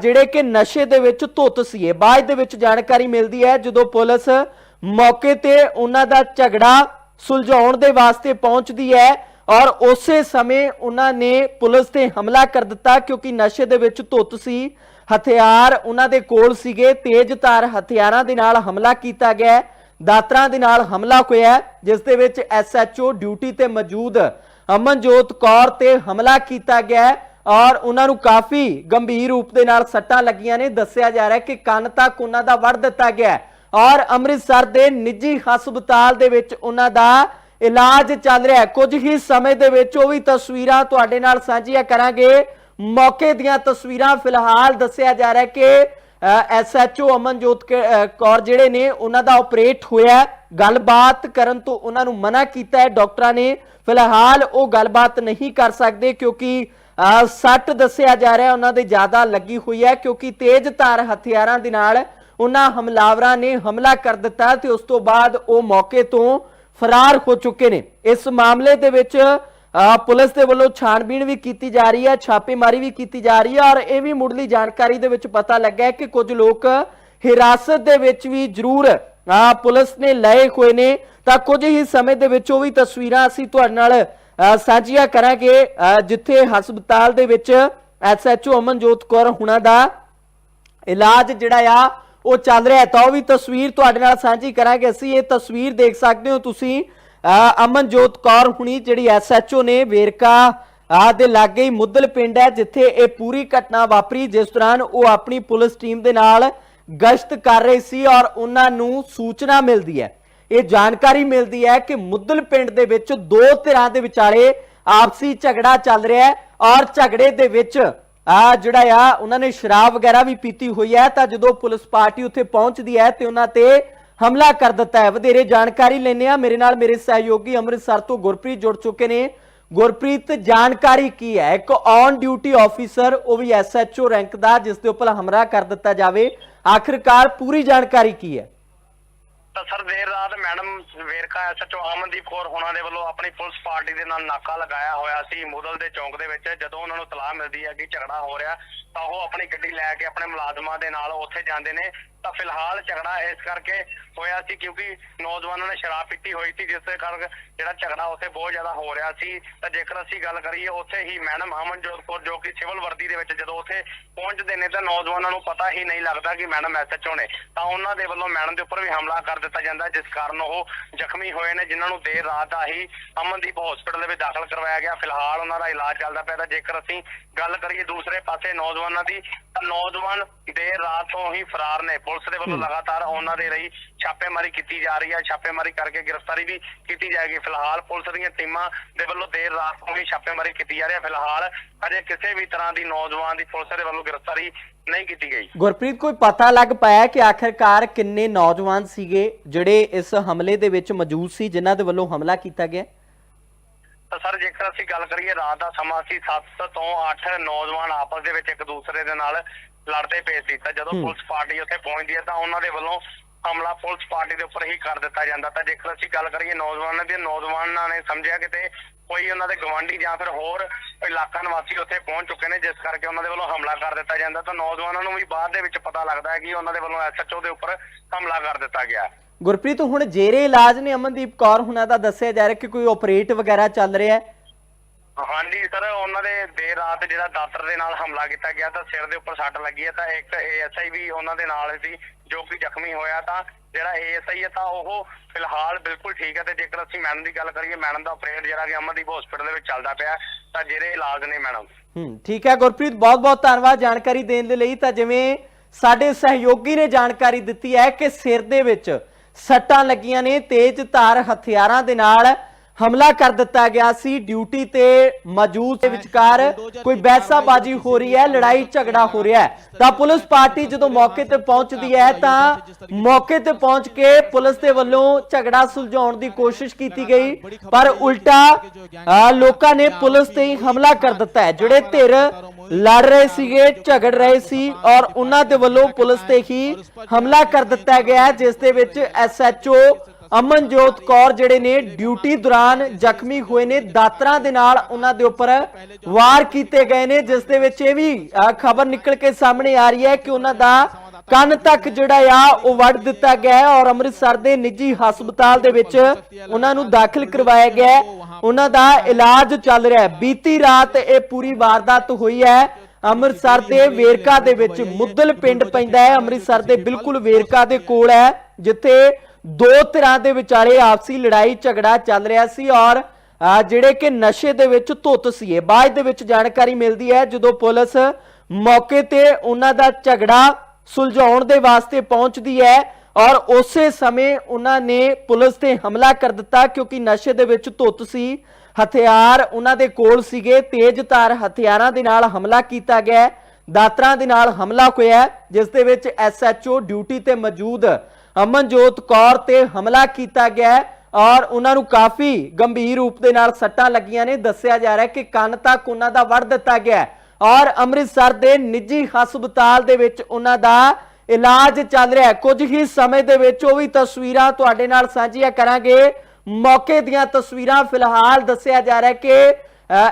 ਜਿਹੜੇ ਕਿ ਨਸ਼ੇ ਦੇ ਵਿੱਚ ਧੁੱਤ ਸੀ। ਇਹ ਬਾਅਦ ਦੇ ਵਿੱਚ ਜਾਣਕਾਰੀ ਮਿਲਦੀ ਹੈ ਜਦੋਂ ਪੁਲਿਸ ਮੌਕੇ ਤੇ ਉਹਨਾਂ ਦਾ ਝਗੜਾ ਸੁਲਝਾਉਣ ਦੇ ਵਾਸਤੇ ਪਹੁੰਚਦੀ ਹੈ ਔਰ ਉਸੇ ਸਮੇਂ ਉਹਨਾਂ ਨੇ ਪੁਲਿਸ ਤੇ ਹਮਲਾ ਕਰ ਦਿੱਤਾ ਕਿਉਂਕਿ ਨਸ਼ੇ ਦੇ ਵਿੱਚ ਧੁੱਤ ਸੀ। ਹਥਿਆਰ ਉਹਨਾਂ ਦੇ ਕੋਲ ਸੀਗੇ। ਤੇਜ਼ ਧਾਰ ਹਥਿਆਰਾਂ ਦੇ ਨਾਲ ਹਮਲਾ ਕੀਤਾ ਗਿਆ। ਦਾਤਰਾਂ ਦੇ ਨਾਲ ਹਮਲਾ ਹੋਇਆ। ਹੈ, ਜਿਸ ਦੇ ਵਿੱਚ ਐਸਐਚਓ ਡਿਊਟੀ ਤੇ ਮੌਜੂਦ ਅਮਨਜੋਤ ਕੌਰ ਤੇ ਹਮਲਾ ਕੀਤਾ ਗਿਆ ਔਰ ਉਹਨਾਂ ਨੂੰ ਕਾਫੀ ਗੰਭੀਰ ਰੂਪ ਦੇ ਨਾਲ ਸੱਟਾਂ ਲੱਗੀਆਂ ਨੇ। ਦੱਸਿਆ ਜਾ ਰਿਹਾ ਹੈ ਕਿ ਕੰਨ ਤੱਕ ਉਹਨਾਂ ਦਾ ਵੜ ਦਿੱਤਾ ਗਿਆ ਹੈ। ਔਰ ਅੰਮ੍ਰਿਤਸਰ ਦੇ ਨਿੱਜੀ ਹਸਪਤਾਲ ਦੇ ਵਿੱਚ ਉਹਨਾਂ ਦਾ ਇਲਾਜ ਚੱਲ ਰਿਹਾ ਹੈ। ਕੁਝ ਹੀ ਸਮੇਂ ਦੇ ਵਿੱਚ ਉਹ ਵੀ ਤਸਵੀਰਾਂ ਤੁਹਾਡੇ ਨਾਲ ਸਾਂਝੀਆਂ ਕਰਾਂਗੇ। ਮੌਕੇ ਦੀਆਂ ਤਸਵੀਰਾਂ ਫਿਲਹਾਲ ਦੱਸਿਆ ਜਾ ਰਿਹਾ ਕਿ ਐਸਐਚਓ ਅਮਨਜੋਤ ਕੌਰ ਜਿਹੜੇ ਨੇ ਉਹਨਾਂ ਦਾ ਆਪਰੇਟ ਹੋਇਆ ਗੱਲਬਾਤ ਕਰਨ ਤੋਂ ਉਹਨਾਂ ਨੂੰ ਮਨਾ ਕੀਤਾ ਹੈ ਡਾਕਟਰਾਂ ਨੇ। ਫਿਲਹਾਲ ਉਹ ਗੱਲਬਾਤ ਨਹੀਂ ਕਰ ਸਕਦੇ ਕਿਉਂਕਿ ਅ, ਸੱਟ ਦੱਸਿਆ ਜਾ ਰਿਹਾ ਉਹਨਾਂ ਦੇ ਜ਼ਿਆਦਾ ਲੱਗੀ ਹੋਈ ਹੈ ਕਿਉਂਕਿ ਤੇਜ਼ ਧਾਰ ਹਥਿਆਰਾਂ ਦੇ ਨਾਲ ਉਹਨਾਂ ਹਮਲਾਵਰਾਂ ਨੇ ਹਮਲਾ ਕਰ ਦਿੱਤਾ ਤੇ ਉਸ ਤੋਂ ਬਾਅਦ ਉਹ ਮੌਕੇ ਤੋਂ ਫਰਾਰ ਹੋ ਚੁੱਕੇ ਨੇ। ਇਸ ਮਾਮਲੇ ਦੇ ਵਿੱਚ ਪੁਲਿਸ ਦੇ ਵੱਲੋਂ ਛਾਣਬੀਣ ਵੀ ਕੀਤੀ ਜਾ ਰਹੀ ਹੈ ਛਾਪੇਮਾਰੀ ਵੀ ਕੀਤੀ ਜਾ ਰਹੀ ਹੈ ਔਰ ਇਹ ਵੀ ਮੁੱਢਲੀ ਜਾਣਕਾਰੀ ਦੇ ਵਿੱਚ ਪਤਾ ਲੱਗਾ ਹੈ ਕਿ ਕੁਝ ਲੋਕ ਹਿਰਾਸਤ ਦੇ ਵਿੱਚ ਵੀ ਜ਼ਰੂਰ ਅ, ਪੁਲਿਸ ਨੇ ਲਏ ਹੋਏ ਨੇ। ਤਾਂ ਕੁਝ ਹੀ ਸਮੇਂ ਦੇ ਵਿੱਚ ਉਹ ਵੀ ਤਸਵੀਰਾਂ ਅਸੀਂ ਤੁਹਾਡੇ ਨਾਲ ਅ, ਸਾਂਝੀਆਂ ਕਰਾਂਗੇ। ਅ, ਜਿੱਥੇ ਹਸਪਤਾਲ ਦੇ ਵਿੱਚ ਐਸਐਚਓ ਅਮਨਜੋਤ ਕੌਰ ਹੁਣਾਂ ਦਾ ਇਲਾਜ ਜਿਹੜਾ ਆ ਉਹ ਚੱਲ ਰਿਹਾ ਹੈ। ਤਾਂ ਉਹ ਵੀ ਤਸਵੀਰ ਤੁਹਾਡੇ ਨਾਲ ਸਾਂਝੀ ਕਰਾਂਗੇ। ਅਸੀਂ ਇਹ ਤਸਵੀਰ ਦੇਖ ਸਕਦੇ ਹੋ ਤੁਸੀਂ। ਅਮਨਜੋਤ ਕੌਰ ਹੁਣੀ ਜਿਹੜੀ ਐਸਐਚਓ ਨੇ ਵੇਰਕਾ ਆ ਦੇ ਲਾਗੇ ਹੀ ਮੁੱਦਲ ਪਿੰਡ ਹੈ, ਜਿੱਥੇ ਇਹ ਪੂਰੀ ਘਟਨਾ ਵਾਪਰੀ, ਜਿਸ ਦੌਰਾਨ ਉਹ ਆਪਣੀ ਪੁਲਿਸ ਟੀਮ ਦੇ ਨਾਲ ਗਸ਼ਤ ਕਰ ਰਹੇ ਸੀ ਔਰ ਉਹਨਾਂ ਨੂੰ ਸੂਚਨਾ ਮਿਲਦੀ ਹੈ। ਇਹ ਜਾਣਕਾਰੀ ਮਿਲਦੀ ਹੈ ਕਿ ਮੁੱਦਲ ਪਿੰਡ ਦੇ ਵਿੱਚ ਦੋ ਧਿਰਾਂ ਦੇ ਵਿਚਾਲੇ ਆਪਸੀ ਝਗੜਾ ਚੱਲ ਰਿਹਾ ਹੈ ਔਰ ਝਗੜੇ ਦੇ ਵਿੱਚ ਆ ਜਿਹੜਾ ਆ, ਉਹਨਾਂ ਨੇ ਸ਼ਰਾਬ ਵਗੈਰਾ ਵੀ ਪੀਤੀ ਹੋਈ ਹੈ, ਤਾਂ ਜਦੋਂ ਪੁਲਿਸ ਪਾਰਟੀ ਉੱਥੇ ਪਹੁੰਚਦੀ ਹੈ ਤੇ ਉਹਨਾਂ ਤੇ ਹਮਲਾ ਕਰ ਦਿੱਤਾ ਹੈ। ਵਧੇਰੇ ਜਾਣਕਾਰੀ ਲੈਣੇ ਆ ਮੇਰੇ ਨਾਲ ਮੇਰੇ ਸਹਿਯੋਗੀ ਅੰਮ੍ਰਿਤਸਰ ਤੋਂ ਗੁਰਪ੍ਰੀਤ ਜੁੜ ਚੁੱਕੇ ਨੇ। ਗੁਰਪ੍ਰੀਤ, ਜਾਣਕਾਰੀ ਕੀ ਹੈ? ਇੱਕ ਔਨ ਡਿਊਟੀ ਆਫੀਸਰ ਉਹ ਵੀ ਐਸਐਚਓ ਰੈਂਕ ਦਾ, ਜਿਸ ਦੇ ਉੱਪਰ ਹਮਲਾ ਕਰ ਦਿੱਤਾ ਜਾਵੇ। ਆਖਿਰਕਾਰ ਪੂਰੀ ਜਾਣਕਾਰੀ ਕੀ ਹੈ? ਤਾਂ ਸਰ ਦੇਰ ਰਾਤ ਮੈਡਮ ਵੇਰਕਾ ਐਸਐਚਓ ਅਮਨਦੀਪ ਕੌਰ ਹੋਣਾ ਦੇ ਵੱਲੋਂ ਆਪਣੀ ਪੁਲਿਸ ਪਾਰਟੀ ਦੇ ਨਾਲ ਨਾਕਾ ਲਗਾਇਆ ਹੋਇਆ ਸੀ। ਮੁਦਲ ਦੇ ਚੌਂਕ ਦੇ ਵਿੱਚ ਜਦੋਂ ਉਹਨਾਂ ਨੂੰ ਤਲਾਹ ਮਿਲਦੀ ਹੈ ਕਿ ਝਗੜਾ ਹੋ ਰਿਹਾ ਤਾਂ ਉਹ ਆਪਣੀ ਗੱਡੀ ਲੈ ਕੇ ਆਪਣੇ ਮੁਲਾਜ਼ਮਾਂ ਦੇ ਨਾਲ ਉੱਥੇ ਜਾਂਦੇ ਨੇ। ਤਾਂ ਫਿਲਹਾਲ ਝਗੜਾ ਇਸ ਕਰਕੇ ਹੋਇਆ ਸੀ ਕਿਉਂਕਿ ਨੌਜਵਾਨਾਂ ਨੇ ਸ਼ਰਾਬ ਪੀਤੀ ਹੋਈ ਸੀ, ਜਿਸ ਦੇ ਕਾਰਨ ਜਿਹੜਾ ਝਗੜਾ ਉੱਥੇ ਬਹੁਤ ਜ਼ਿਆਦਾ ਹੋ ਰਿਹਾ ਸੀ। ਤਾਂ ਜੇਕਰ ਅਸੀਂ ਗੱਲ ਕਰੀਏ, ਉੱਥੇ ਹੀ ਮੈਡਮ ਅਮਨਜੋਤ ਕੌਰ ਜੋ ਕਿ ਸਿਵਲ ਵਰਦੀ ਦੇ ਵਿੱਚ ਜਦੋਂ ਉੱਥੇ ਪਹੁੰਚਦੇ ਨੇ ਤਾਂ ਨੌਜਵਾਨਾਂ ਨੂੰ ਪਤਾ ਹੀ ਨਹੀਂ ਲੱਗਦਾ ਕਿ ਮੈਡਮ ਐਸਐਚਓ ਨੇ। ਤਾਂ ਉਹਨਾਂ ਦੇ ਵੱਲੋਂ ਮੈਡਮ ਦੇ ਉੱਪਰ ਵੀ ਹਮਲਾ ਕਰ ਦਿੱਤਾ ਜਾਂਦਾ, ਜਿਸ ਕਾਰਨ ਉਹ ਜ਼ਖਮੀ ਹੋਏ ਨੇ, ਜਿਨ੍ਹਾਂ ਨੂੰ ਦੇਰ ਰਾਤ ਦਾ ਹੀ ਅਮਨਦੀਪ ਹਸਪੀਟਲ ਦੇ ਵਿੱਚ ਦਾਖਲ ਕਰਵਾਇਆ ਗਿਆ। ਫਿਲਹਾਲ ਉਹਨਾਂ ਦਾ ਇਲਾਜ ਚੱਲਦਾ ਪਿਆ ਤਾਂ ਜੇਕਰ ਅਸੀਂ ਗੱਲ ਕਰੀਏ ਦੂਸਰੇ ਪਾਸੇ ਨੌਜਵਾਨਾਂ ਦੀ ਨੌਜਵਾਨ ਦੇਰ ਰਾਤ ਤੋਂ ਹੀ ਫਰਾਰ ਨੇ। ਪੁਲਿਸ ਦੇ ਵੱਲੋਂ ਲਗਾਤਾਰ ਉਹਨਾਂ ਦੇ ਲਈ ਛਾਪੇਮਾਰੀ ਕੀਤੀ ਜਾ ਰਹੀ ਹੈ। ਛਾਪੇਮਾਰੀ ਕਰਕੇ ਗ੍ਰਿਫਤਾਰੀ ਵੀ ਕੀਤੀ ਜਾਏਗੀ। ਫਿਲਹਾਲ ਪੁਲਿਸ ਦੀਆਂ ਟੀਮਾਂ ਦੇ ਵੱਲੋਂ ਦੇਰ ਰਾਤ ਤੋਂ ਹੀ ਛਾਪੇਮਾਰੀ ਕੀਤੀ ਜਾ ਰਹੀ ਹੈ। ਫਿਲਹਾਲ ਅਜੇ ਕਿਸੇ ਵੀ ਤਰ੍ਹਾਂ ਦੀ ਨੌਜਵਾਨ ਦੀ ਪੁਲਿਸ ਦੇ ਵੱਲੋਂ ਗ੍ਰਿਫਤਾਰੀ ਨਹੀਂ ਕੀਤੀ ਗਈ। ਗੁਰਪ੍ਰੀਤ ਕੋਈ ਪਤਾ ਲੱਗ ਪਾਇਆ ਕਿ ਆਖਿਰਕਾਰ ਕਿੰਨੇ ਨੌਜਵਾਨ ਸੀਗੇ ਜਿਹੜੇ ਇਸ ਹਮਲੇ ਦੇ ਵਿੱਚ ਮੌਜੂਦ ਸੀ ਜਿਨ੍ਹਾਂ ਦੇ ਵੱਲੋਂ ਹਮਲਾ ਕੀਤਾ ਗਿਆ? ਤਾਂ ਸਰ ਜੇਕਰ ਅਸੀਂ ਗੱਲ ਕਰੀਏ ਰਾਤ ਦਾ ਸਮਾਂ ਸੀ 7 ਤੋਂ 8 ਨੌਜਵਾਨ ਆਪਸ ਦੇ ਵਿੱਚ ਇੱਕ ਦੂਸਰੇ ਦੇ ਨਾਲ ਲੜਦੇ ਪਏ ਸੀ। ਤਾਂ ਜਦੋਂ। ਪੁਲਿਸ ਪਾਰਟੀ ਉੱਥੇ ਪਹੁੰਚਦੀ ਹੈ ਤਾਂ ਉਹਨਾਂ ਦੇ ਵੱਲੋਂ ਹਮਲਾ ਪੁਲਿਸ ਪਾਰਟੀ ਦੇ ਉੱਪਰ ਹੀ ਕਰ ਦਿੱਤਾ ਜਾਂਦਾ। ਤਾਂ ਜੇਕਰ ਅਸੀਂ ਗੱਲ ਕਰੀਏ ਨੌਜਵਾਨਾਂ ਦੀ ਨੌਜਵਾਨਾਂ ਨੇ ਸਮਝਿਆ ਕਿ ਕੋਈ ਉਹਨਾਂ ਦੇ ਗਵਾਂਢੀ ਜਾਂ ਫਿਰ ਹੋਰ ਇਲਾਕਾ ਨਿਵਾਸੀ ਉੱਥੇ ਪਹੁੰਚ ਚੁੱਕੇ ਨੇ ਜਿਸ ਕਰਕੇ ਉਹਨਾਂ ਦੇ ਵੱਲੋਂ ਹਮਲਾ ਕਰ ਦਿੱਤਾ ਜਾਂਦਾ। ਤਾਂ ਨੌਜਵਾਨਾਂ ਨੂੰ ਵੀ ਬਾਅਦ ਦੇ ਵਿੱਚ ਪਤਾ ਲੱਗਦਾ ਹੈ ਕਿ ਉਹਨਾਂ ਦੇ ਵੱਲੋਂ ਐਸਐਚਓ ਦੇ ਉੱਪਰ ਹਮਲਾ ਕਰ ਦਿੱਤਾ ਗਿਆ। ਗੁਰਪ੍ਰੀਤ ਹੁਣ ਜੇਰੇ ਇਲਾਜ ਨੇ ਅਮਨਦੀਪ ਕੌਰ ਹੁਣਾਂ ਦਾ ਦੱਸਿਆ ਜਾ ਰਿਹਾ ਕਿ ਕੋਈ ਆਪਰੇਟ ਵਗੈਰਾ ਚੱਲ ਰਿਹਾ ਹੈ? ਹਾਂਜੀ ਸਰ ਉਹਨਾਂ ਦੇ ਦੇਰ ਰਾਤ ਜਿਹੜਾ ਦਾਤਰ ਦੇ ਨਾਲ ਹਮਲਾ ਕੀਤਾ ਗਿਆ ਤਾਂ ਸਿਰ ਦੇ ਉੱਪਰ ਸੱਟ ਲੱਗੀ ਹੈ ਤਾਂ ਇੱਕ ਏਐਸਆਈ ਵੀ ਉਹਨਾਂ ਦੇ ਨਾਲ ਸੀ ਜੋ ਕਿ ਜ਼ਖਮੀ ਹੋਇਆ ਤਾਂ ਜਿਹੜਾ ਏਐਸਆਈ ਹੈ ਤਾਂ ਉਹ ਫਿਲਹਾਲ ਬਿਲਕੁਲ ਠੀਕ ਹੈ ਤੇ ਜੇਕਰ ਅਸੀਂ ਮੈਡਮ ਦੀ ਗੱਲ ਕਰੀਏ ਮੈਡਮ ਦਾ ਆਪਰੇਟ ਜਿਹੜਾ ਕਿ ਅਮਨਦੀਪ ਹਸਪੀਟਲ ਦੇ ਵਿੱਚ ਚੱਲਦਾ ਪਿਆ ਤਾਂ ਜਿਹੜੇ ਇਲਾਜ ਨੇ ਮੈਡਮ। ਹੂੰ ਠੀਕ ਹੈ ਗੁਰਪ੍ਰੀਤ ਬਹੁਤ ਬਹੁਤ ਧੰਨਵਾਦ ਜਾਣਕਾਰੀ ਦੇਣ ਦੇ ਲਈ। ਤਾਂ ਜਿਵੇਂ ਸਾਡੇ ਸਹਿਯੋਗੀ ਨੇ ਜਾਣਕਾਰੀ ਦਿੱਤੀ ਹੈ ਕਿ ਸਿਰ ਦੇ ਵਿੱਚ ਸੱਟਾਂ ਲੱਗੀਆਂ ਨੇ ਤੇਜ਼ ਧਾਰ ਹਥਿਆਰਾਂ ਦੇ ਨਾਲ ਹਮਲਾ ਕਰ ਦਿੱਤਾ ਗਿਆ ਸੀ। ਡਿਊਟੀ ਤੇ ਮੌਜੂਦ ਦੇ ਵਿਚਕਾਰ ਕੋਈ ਬੈਸਾਬਾਜੀ ਹੋ ਰਹੀ ਹੈ ਲੜਾਈ ਝਗੜਾ ਹੋ ਰਿਹਾ ਹੈ। ਤਾਂ ਪੁਲਿਸ ਪਾਰਟੀ ਜਦੋਂ ਮੌਕੇ ਤੇ ਪਹੁੰਚਦੀ ਹੈ ਤਾਂ ਮੌਕੇ ਤੇ ਪਹੁੰਚ ਕੇ ਪੁਲਿਸ ਦੇ ਵੱਲੋਂ ਝਗੜਾ ਸੁਲਝਾਉਣ ਦੀ ਕੋਸ਼ਿਸ਼ ਕੀਤੀ ਗਈ। ਪਰ ਉਲਟਾ ਅ, ਲੋਕਾਂ ਨੇ ਪੁਲਿਸ ਤੇ ਹੀ ਹਮਲਾ ਕਰ ਦਿੱਤਾ ਹੈ ਜਿਹੜੇ ਧਿਰ ਲੜ ਰਹੇ ਸੀਗੇ ਝਗੜ ਰਹੇ ਸੀ ਔਰ ਉਹਨਾਂ ਦੇ ਵੱਲੋਂ ਪੁਲਿਸ ਤੇ ਹੀ ਹਮਲਾ ਕਰ ਦਿੱਤਾ ਗਿਆ ਹੈ, ਜਿਸ ਦੇ ਵਿੱਚ ਐਸਐਚਓ ਅਮਨਜੋਤ ਕੌਰ ਜਿਹੜੇ ਨੇ ਡਿਊਟੀ ਦੌਰਾਨ ਜ਼ਖਮੀ ਹੋਏ ਨੇ ਦਾਤਰਾਂ ਦੇ ਨਾਲ ਉਹਨਾਂ ਦੇ ਉੱਪਰ ਵਾਰ ਕੀਤੇ ਗਏ ਨੇ ਜਿਸ ਦੇ ਵਿੱਚ ਇਹ ਵੀ ਖਬਰ ਨਿਕਲ ਕੇ ਸਾਹਮਣੇ ਆ ਰਹੀ ਹੈ ਕਿ ਉਹਨਾਂ ਦਾ ਕੰਨ ਤੱਕ ਜਿਹੜਾ ਆ, ਉਹ ਵੱਢ ਦਿੱਤਾ ਗਿਆ ਹੈ ਔਰ ਅੰਮ੍ਰਿਤਸਰ ਦੇ ਨਿੱਜੀ ਹਸਪਤਾਲ ਦੇ ਵਿੱਚ ਉਹਨਾਂ ਨੂੰ ਦਾਖਲ ਕਰਵਾਇਆ ਗਿਆ ਹੈ। ਉਹਨਾਂ ਦਾ ਇਲਾਜ ਚੱਲ ਰਿਹਾ ਹੈ। ਬੀਤੀ ਰਾਤ ਇਹ ਪੂਰੀ ਵਾਰਦਾਤ ਹੋਈ ਹੈ। ਅੰਮ੍ਰਿਤਸਰ ਦੇ ਵੇਰਕਾ ਦੇ ਵਿੱਚ ਮੁੱਦਲ ਪਿੰਡ ਪੈਂਦਾ ਹੈ। ਅੰਮ੍ਰਿਤਸਰ ਦੇ ਬਿਲਕੁਲ ਵੇਰਕਾ ਦੇ ਕੋਲ ਹੈ, ਜਿੱਥੇ ਦੋ ਧਿਰਾਂ ਦੇ ਵਿਚਾਲੇ ਆਪਸੀ ਲੜਾਈ, ਝਗੜਾ ਚੱਲ ਰਿਹਾ ਸੀ ਔਰ ਜਿਹੜੇ ਕਿ ਨਸ਼ੇ ਦੇ ਵਿੱਚ ਧੁੱਤ ਸੀ। ਇਹ ਬਾਅਦ ਦੇ ਵਿੱਚ ਜਾਣਕਾਰੀ ਮਿਲਦੀ ਹੈ ਜਦੋਂ ਪੁਲਿਸ ਮੌਕੇ ਤੇ ਉਹਨਾਂ ਦਾ ਝਗੜਾ ਸੁਲਝਾਉਣ ਦੇ ਵਾਸਤੇ ਪਹੁੰਚਦੀ ਹੈ ਔਰ ਉਸੇ ਸਮੇਂ ਉਹਨਾਂ ਨੇ ਪੁਲਿਸ ਤੇ ਹਮਲਾ ਕਰ ਦਿੱਤਾ ਕਿਉਂਕਿ ਨਸ਼ੇ ਦੇ ਵਿੱਚ ਧੁੱਤ ਸੀ। ਹਥਿਆਰ ਉਹਨਾਂ ਦੇ ਕੋਲ ਸੀਗੇ। ਤੇਜ਼ ਧਾਰ ਹਥਿਆਰਾਂ ਦੇ ਨਾਲ ਹਮਲਾ ਕੀਤਾ ਗਿਆ। ਦਾਤਰਾਂ ਦੇ ਨਾਲ ਹਮਲਾ ਹੋਇਆ। ਹੈ, ਜਿਸ ਦੇ ਵਿੱਚ ਐਸਐਚਓ ਡਿਊਟੀ ਤੇ ਮੌਜੂਦ ਅਮਨਜੋਤ ਕੌਰ ਤੇ ਹਮਲਾ ਕੀਤਾ ਗਿਆ ਔਰ ਉਹਨਾਂ ਨੂੰ ਕਾਫੀ ਗੰਭੀਰ ਰੂਪ ਦੇ ਨਾਲ ਸੱਟਾਂ ਲੱਗੀਆਂ ਨੇ। ਦੱਸਿਆ ਜਾ ਰਿਹਾ ਹੈ ਕਿ ਕੰਨ ਤੱਕ ਉਹਨਾਂ ਦਾ ਵੜ ਦਿੱਤਾ ਗਿਆ। ਔਰ ਅੰਮ੍ਰਿਤਸਰ ਦੇ ਨਿੱਜੀ ਹਸਪਤਾਲ ਦੇ ਵਿੱਚ ਉਹਨਾਂ ਦਾ ਇਲਾਜ ਚੱਲ ਰਿਹਾ ਹੈ। ਕੁਝ ਹੀ ਸਮੇਂ ਦੇ ਵਿੱਚ ਉਹ ਵੀ ਤਸਵੀਰਾਂ ਤੁਹਾਡੇ ਨਾਲ ਸਾਂਝੀਆਂ ਕਰਾਂਗੇ। ਮੌਕੇ ਦੀਆਂ ਤਸਵੀਰਾਂ ਫਿਲਹਾਲ ਦੱਸਿਆ ਜਾ ਰਿਹਾ ਕਿ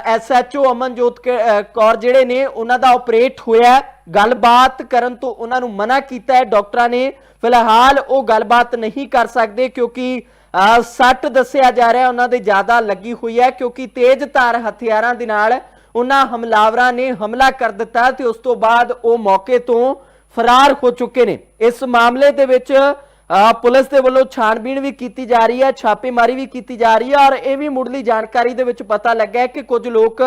ਐਸਐਚਓ ਅਮਨਜੋਤ ਕੇ- ਅ, ਕੌਰ ਜਿਹੜੇ ਨੇ ਉਹਨਾਂ ਦਾ ਆਪਰੇਟ ਹੋਇਆ ਗੱਲਬਾਤ ਕਰਨ ਤੋਂ ਉਹਨਾਂ ਨੂੰ ਮਨਾ ਕੀਤਾ ਹੈ ਡਾਕਟਰਾਂ ਨੇ। ਫਿਲਹਾਲ ਉਹ ਗੱਲਬਾਤ ਨਹੀਂ ਕਰ ਸਕਦੇ ਕਿਉਂਕਿ ਅ, ਸੱਟ ਦੱਸਿਆ ਜਾ ਰਿਹਾ ਉਹਨਾਂ ਦੇ ਜ਼ਿਆਦਾ ਲੱਗੀ ਹੋਈ ਹੈ ਕਿਉਂਕਿ ਤੇਜ਼ ਧਾਰ ਹਥਿਆਰਾਂ ਦੇ ਨਾਲ ਉਹਨਾਂ ਹਮਲਾਵਰਾਂ ਨੇ ਹਮਲਾ ਕਰ ਦਿੱਤਾ ਤੇ ਉਸ ਤੋਂ ਬਾਅਦ ਉਹ ਮੌਕੇ ਤੋਂ ਫਰਾਰ ਹੋ ਚੁੱਕੇ ਨੇ। ਇਸ ਮਾਮਲੇ ਦੇ ਵਿੱਚ ਪੁਲਿਸ ਦੇ ਵੱਲੋਂ ਛਾਣਬੀਣ ਵੀ ਕੀਤੀ ਜਾ ਰਹੀ ਹੈ ਛਾਪੇਮਾਰੀ ਵੀ ਕੀਤੀ ਜਾ ਰਹੀ ਹੈ ਔਰ ਇਹ ਵੀ ਮੁੱਢਲੀ ਜਾਣਕਾਰੀ ਦੇ ਵਿੱਚ ਪਤਾ ਲੱਗਾ ਕਿ ਕੁਝ ਲੋਕ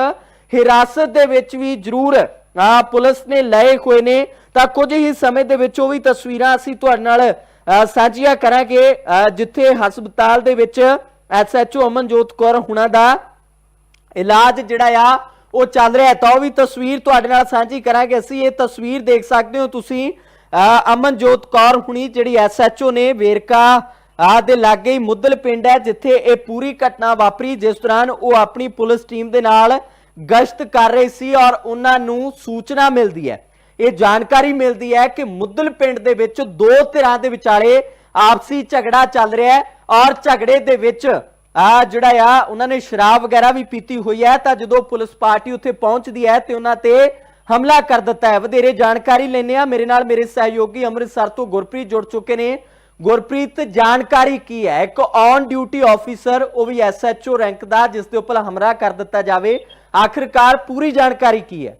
ਹਿਰਾਸਤ ਦੇ ਵਿੱਚ ਵੀ ਜ਼ਰੂਰ ਅ, ਪੁਲਿਸ ਨੇ ਲਏ ਹੋਏ ਨੇ। ਤਾਂ ਕੁਝ ਹੀ ਸਮੇਂ ਦੇ ਵਿੱਚ ਉਹ ਵੀ ਤਸਵੀਰਾਂ ਅਸੀਂ ਤੁਹਾਡੇ ਨਾਲ ਅ, ਸਾਂਝੀਆਂ ਕਰਾਂਗੇ। ਅ, ਜਿੱਥੇ ਹਸਪਤਾਲ ਦੇ ਵਿੱਚ ਐਸਐਚਓ ਅਮਨਜੋਤ ਕੌਰ ਹੁਣਾਂ ਦਾ ਇਲਾਜ ਜਿਹੜਾ ਆ ਉਹ ਚੱਲ ਰਿਹਾ ਤਾਂ ਉਹ ਵੀ ਤਸਵੀਰ ਤੁਹਾਡੇ ਨਾਲ ਸਾਂਝੀ ਕਰਾਂਗੇ। ਅਸੀਂ ਇਹ ਤਸਵੀਰ ਦੇਖ ਸਕਦੇ ਹੋ ਤੁਸੀਂ। ਅ, ਅਮਨਜੋਤ ਕੌਰ ਹੁਣੀ ਜਿਹੜੀ ਐਸਐਚਓ ਨੇ ਵੇਰਕਾ ਆ ਦੇ ਲਾਗੇ ਹੀ ਮੁੱਦਲ ਪਿੰਡ ਹੈ ਜਿੱਥੇ ਇਹ ਪੂਰੀ ਘਟਨਾ ਵਾਪਰੀ ਜਿਸ ਦੌਰਾਨ ਉਹ ਆਪਣੀ ਪੁਲਿਸ ਟੀਮ ਦੇ ਨਾਲ ਗਸ਼ਤ ਕਰ ਰਹੇ ਸੀ ਔਰ ਉਹਨਾਂ ਨੂੰ ਸੂਚਨਾ ਮਿਲਦੀ ਹੈ। ਇਹ ਜਾਣਕਾਰੀ ਮਿਲਦੀ ਹੈ ਕਿ ਮੁੱਦਲ ਪਿੰਡ ਦੇ ਵਿੱਚ ਦੋ ਧਿਰਾਂ ਦੇ ਵਿਚਾਲੇ ਆਪਸੀ ਝਗੜਾ ਚੱਲ ਰਿਹਾ ਹੈ ਔਰ ਝਗੜੇ ਦੇ ਵਿੱਚ ਆ ਜਿਹੜਾ ਆ, ਉਹਨਾਂ ਨੇ ਸ਼ਰਾਬ ਵਗੈਰਾ ਵੀ ਪੀਤੀ ਹੋਈ ਹੈ, ਤਾਂ ਜਦੋਂ ਪੁਲਿਸ ਪਾਰਟੀ ਉੱਥੇ ਪਹੁੰਚਦੀ ਹੈ ਤੇ ਉਹਨਾਂ ਤੇ ਹਮਲਾ ਕਰ ਦਿੱਤਾ ਹੈ। ਵਧੇਰੇ ਜਾਣਕਾਰੀ ਲੈਣੇ ਆ ਮੇਰੇ ਨਾਲ ਮੇਰੇ ਸਹਿਯੋਗੀ ਅੰਮ੍ਰਿਤਸਰ ਤੋਂ ਗੁਰਪ੍ਰੀਤ ਜੁੜ ਚੁੱਕੇ ਨੇ। ਗੁਰਪ੍ਰੀਤ, ਜਾਣਕਾਰੀ ਕੀ ਹੈ? ਇੱਕ ਔਨ ਡਿਊਟੀ ਆਫੀਸਰ ਉਹ ਵੀ ਐਸਐਚਓ ਰੈਂਕ ਦਾ, ਜਿਸ ਦੇ ਉੱਪਰ ਹਮਲਾ ਕਰ ਦਿੱਤਾ ਜਾਵੇ। ਆਖਿਰਕਾਰ ਪੂਰੀ ਜਾਣਕਾਰੀ ਕੀ ਹੈ?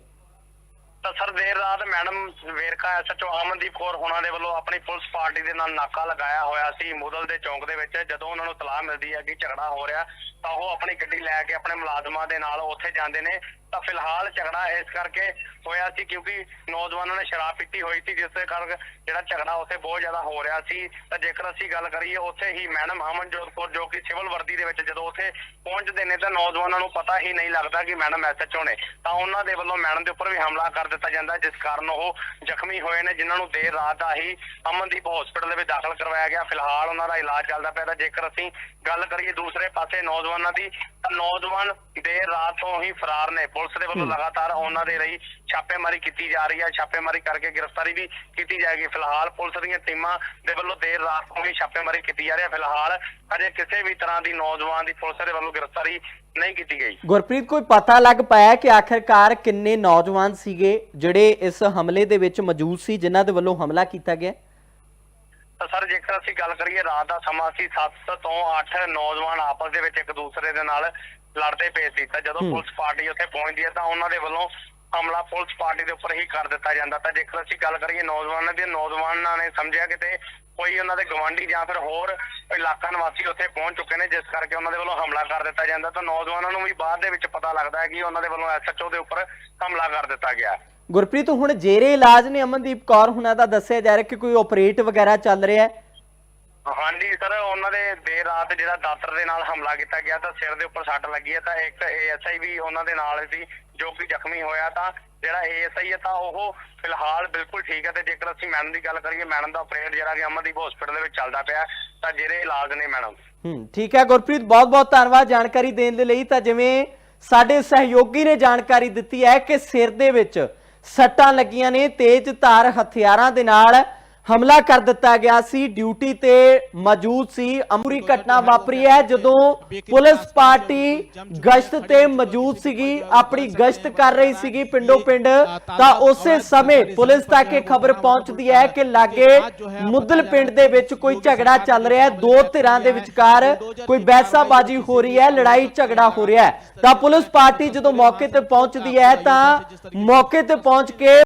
ਤਾਂ ਸਰ ਦੇਰ ਰਾਤ ਮੈਡਮ ਵੇਰਕਾ ਐਸਐਚਓ ਅਮਨਦੀਪ ਕੌਰ ਹੋਣਾ ਦੇ ਵੱਲੋਂ ਆਪਣੀ ਪੁਲਿਸ ਪਾਰਟੀ ਦੇ ਨਾਲ ਨਾਕਾ ਲਗਾਇਆ ਹੋਇਆ ਸੀ। ਮੁਦਲ ਦੇ ਚੌਂਕ ਦੇ ਵਿੱਚ ਜਦੋਂ ਉਹਨਾਂ ਨੂੰ ਤਲਾਹ ਮਿਲਦੀ ਹੈ ਕਿ ਝਗੜਾ ਹੋ ਰਿਹਾ ਤਾਂ ਉਹ ਆਪਣੀ ਗੱਡੀ ਲੈ ਕੇ ਆਪਣੇ ਮੁਲਾਜ਼ਮਾਂ ਦੇ ਨਾਲ ਉੱਥੇ ਜਾਂਦੇ ਨੇ। ਤਾਂ ਫਿਲਹਾਲ ਝਗੜਾ ਇਸ ਕਰਕੇ ਹੋਇਆ ਸੀ ਕਿਉਂਕਿ ਨੌਜਵਾਨਾਂ ਨੇ ਸ਼ਰਾਬ ਪੀਤੀ ਹੋਈ ਸੀ, ਜਿਸ ਦੇ ਕਾਰਨ ਜਿਹੜਾ ਝਗੜਾ ਉੱਥੇ ਬਹੁਤ ਜ਼ਿਆਦਾ ਹੋ ਰਿਹਾ ਸੀ। ਤਾਂ ਜੇਕਰ ਅਸੀਂ ਗੱਲ ਕਰੀਏ, ਉੱਥੇ ਹੀ ਮੈਡਮ ਅਮਨਜੋਤ ਕੌਰ, ਜੋ ਕਿ ਸਿਵਲ ਵਰਦੀ ਦੇ ਵਿੱਚ ਜਦੋਂ ਉੱਥੇ ਪਹੁੰਚਦੇ ਨੇ, ਤਾਂ ਨੌਜਵਾਨਾਂ ਨੂੰ ਪਤਾ ਹੀ ਨਹੀਂ ਲੱਗਦਾ ਕਿ ਮੈਡਮ ਐਸਐਚਓ ਨੇ। ਤਾਂ ਉਹਨਾਂ ਦੇ ਵੱਲੋਂ ਮੈਡਮ ਦੇ ਉੱਪਰ ਵੀ ਹਮਲਾ ਕਰ ਦਿੱਤਾ ਜਾਂਦਾ, ਜਿਸ ਕਾਰਨ ਉਹ ਜ਼ਖਮੀ ਹੋਏ ਨੇ, ਜਿਨ੍ਹਾਂ ਨੂੰ ਦੇਰ ਰਾਤ ਦਾ ਹੀ ਅਮਨਦੀਪ ਹਸਪੀਟਲ ਦੇ ਵਿੱਚ ਦਾਖਲ ਕਰਵਾਇਆ ਗਿਆ। ਫਿਲਹਾਲ ਉਹਨਾਂ ਦਾ ਇਲਾਜ ਚੱਲਦਾ ਪਿਆ, ਤਾਂ ਜੇਕਰ ਅਸੀਂ ਗੱਲ ਕਰੀਏ ਦੂਸਰੇ ਪਾਸੇ ਨੌਜਵਾਨਾਂ ਦੀ, ਤਾਂ ਨੌਜਵਾਨ ਦੇਰ ਰਾਤ ਤੋਂ ਹੀ ਫਰਾਰ ਨੇ। ਪੁਲਿਸ ਦੇ ਵੱਲੋਂ ਲਗਾਤਾਰ ਉਹਨਾਂ ਦੇ ਲਈ ਛਾਪੇਮਾਰੀ ਕੀਤੀ ਜਾ ਰਹੀ ਹੈ। ਛਾਪੇਮਾਰੀ ਕਰਕੇ ਗ੍ਰਿਫਤਾਰੀ ਵੀ ਕੀਤੀ ਜਾਏਗੀ। ਫਿਲਹਾਲ ਪੁਲਿਸ ਦੀਆਂ ਟੀਮਾਂ ਦੇ ਵੱਲੋਂ ਦੇਰ ਰਾਤ ਤੋਂ ਹੀ ਛਾਪੇਮਾਰੀ ਕੀਤੀ ਜਾ ਰਹੀ ਹੈ। ਫਿਲਹਾਲ ਅਜੇ ਕਿਸੇ ਵੀ ਤਰ੍ਹਾਂ ਦੀ ਨੌਜਵਾਨ ਦੀ ਪੁਲਿਸ ਦੇ ਵੱਲੋਂ ਗ੍ਰਿਫਤਾਰੀ ਨਹੀਂ ਕੀਤੀ ਗਈ। ਗੁਰਪ੍ਰੀਤ ਕੋਈ ਪਤਾ ਲੱਗ ਪਾਇਆ ਕਿ ਆਖਿਰਕਾਰ ਕਿੰਨੇ ਨੌਜਵਾਨ ਸੀਗੇ ਜਿਹੜੇ ਇਸ ਹਮਲੇ ਦੇ ਵਿੱਚ ਮੌਜੂਦ ਸੀ ਜਿਨ੍ਹਾਂ ਦੇ ਵੱਲੋਂ ਹਮਲਾ ਕੀਤਾ ਗਿਆ? ਸਰ ਜੇਕਰ ਅਸੀਂ ਗੱਲ ਕਰੀਏ ਰਾਤ ਦਾ ਸਮਾਂ ਸੀ 7 ਤੋਂ 8 ਨੌਜਵਾਨ ਆਪਸ ਦੇ ਵਿੱਚ ਇੱਕ ਦੂਸਰੇ ਦੇ ਨਾਲ ਲੜਦੇ ਪਏ ਸੀ ਤਾਂ ਜਦੋਂ। ਪੁਲਿਸ ਪਾਰਟੀ ਉੱਥੇ ਪਹੁੰਚਦੀ ਹੈ ਤਾਂ ਉਹਨਾਂ ਦੇ ਵੱਲੋਂ ਹਮਲਾ ਪੁਲਿਸ ਪਾਰਟੀ ਦੇ ਉੱਪਰ ਹੀ ਕਰ ਦਿੱਤਾ ਜਾਂਦਾ ਤਾਂ ਜੇਕਰ ਅਸੀਂ ਗੱਲ ਕਰੀਏ ਨੌਜਵਾਨਾਂ ਦੀ ਨੌਜਵਾਨਾਂ ਨੇ ਸਮਝਿਆ ਕਿ ਤੇ ਕੋਈ ਉਹਨਾਂ ਦੇ ਗਵਾਂਢੀ ਜਾਂ ਫਿਰ ਹੋਰ ਇਲਾਕਾ ਨਿਵਾਸੀ ਉੱਥੇ ਪਹੁੰਚ ਚੁੱਕੇ ਨੇ ਜਿਸ ਕਰਕੇ ਉਹਨਾਂ ਦੇ ਵੱਲੋਂ ਹਮਲਾ ਕਰ ਦਿੱਤਾ ਜਾਂਦਾ ਤਾਂ ਨੌਜਵਾਨਾਂ ਨੂੰ ਵੀ ਬਾਅਦ ਦੇ ਵਿੱਚ ਪਤਾ ਲੱਗਦਾ ਹੈ ਕਿ ਉਹਨਾਂ ਦੇ ਵੱਲੋਂ ਐਸਐਚਓ ਦੇ ਉੱਪਰ ਹਮਲਾ ਕਰ ਦਿੱਤਾ ਗਿਆ। ਗੁਰਪ੍ਰੀਤ ਹੁਣ ਜੇਰੇ ਇਲਾਜ ਨੇ ਅਮਨਦੀਪ ਕੌਰ ਹੁਣਾਂ ਦਾ ਦੱਸਿਆ ਜਾ ਰਿਹਾ ਕਿ ਕੋਈ ਆਪਰੇਟ ਵਗੈਰਾ ਚੱਲ ਰਿਹਾ ਹੈ ਹਾਂਜੀ, ਸਰ, ਉਹਨਾਂ ਦੇ ਦੇਰ ਰਾਤ ਜਿਹੜਾ ਦਾਤਰ ਦੇ ਨਾਲ ਹਮਲਾ ਕੀਤਾ ਗਿਆ, ਤਾਂ ਸਿਰ ਦੇ ਉੱਪਰ ਸੱਟ ਲੱਗੀ ਹੈ, ਤਾਂ ਇੱਕ ਏਐਸਆਈ ਵੀ ਉਹਨਾਂ ਦੇ ਨਾਲ ਸੀ, ਜੋ ਕਿ ਜ਼ਖਮੀ ਹੋਇਆ ਤਾਂ ਜਿਹੜਾ ਏਐਸਆਈ ਹੈ ਤਾਂ ਉਹ ਫਿਲਹਾਲ ਬਿਲਕੁਲ ਠੀਕ ਹੈ ਤੇ ਜੇਕਰ ਅਸੀਂ ਮੈਡਮ ਦੀ ਗੱਲ ਕਰੀਏ, ਮੈਡਮ ਦਾ ਆਪਰੇਟ ਜਿਹੜਾ ਕਿ ਅਮਨਦੀਪ ਹਸਪੀਟਲ ਦੇ ਵਿੱਚ ਚੱਲਦਾ ਪਿਆ, ਤਾਂ ਜਿਹੜੇ ਇਲਾਜ ਨੇ ਮੈਡਮ। ਹੂੰ, ਠੀਕ ਹੈ ਗੁਰਪ੍ਰੀਤ ਬਹੁਤ ਬਹੁਤ ਧੰਨਵਾਦ ਜਾਣਕਾਰੀ ਦੇਣ ਦੇ ਲਈ। ਤਾਂ ਜਿਵੇਂ ਸਾਡੇ ਸਹਿਯੋਗੀ ਨੇ ਜਾਣਕਾਰੀ ਦਿੱਤੀ ਹੈ ਕਿ ਸਿਰ ਦੇ ਵਿੱਚ ਸੱਟਾਂ ਲੱਗੀਆਂ ਨੇ, ਤੇਜ਼ ਧਾਰ ਹਥਿਆਰਾਂ ਦੇ ਨਾਲ ਹਮਲਾ ਕਰ ਦਿੱਤਾ ਗਿਆ ਸੀ। ਡਿਊਟੀ ਤੇ ਮੌਜੂਦ ਸੀ। ਅਮਰੀ ਘਟਨਾ ਵਾਪਰੀ ਹੈ ਜਦੋਂ ਪੁਲਿਸ ਪਾਰਟੀ ਗਸ਼ਤ ਤੇ ਮੌਜੂਦ ਸੀਗੀ। ਆਪਣੀ ਗਸ਼ਤ ਕਰ ਰਹੀ ਸੀਗੀ ਪਿੰਡੋ ਪਿੰਡ। ਤਾਂ ਉਸੇ ਸਮੇਂ ਪੁਲਿਸ ਤੱਕ ਇਹ ਖਬਰ ਪਹੁੰਚਦੀ ਹੈ ਕਿ ਲਾਗੇ ਮੁੱਦਲ ਪਿੰਡ ਦੇ ਵਿੱਚ ਕੋਈ ਝਗੜਾ ਚੱਲ ਰਿਹਾ ਹੈ। ਦੋ ਧਿਰਾਂ ਦੇ ਵਿਚਕਾਰ ਕੋਈ ਬੈਸਾਬਾਜੀ ਹੋ ਰਹੀ ਹੈ ਲੜਾਈ ਝਗੜਾ ਹੋ ਰਿਹਾ ਹੈ। ਤਾਂ ਪੁਲਿਸ ਪਾਰਟੀ ਜਦੋਂ ਮੌਕੇ ਤੇ ਪਹੁੰਚਦੀ ਹੈ ਤਾਂ ਮੌਕੇ ਤੇ ਪਹੁੰਚ ਕੇ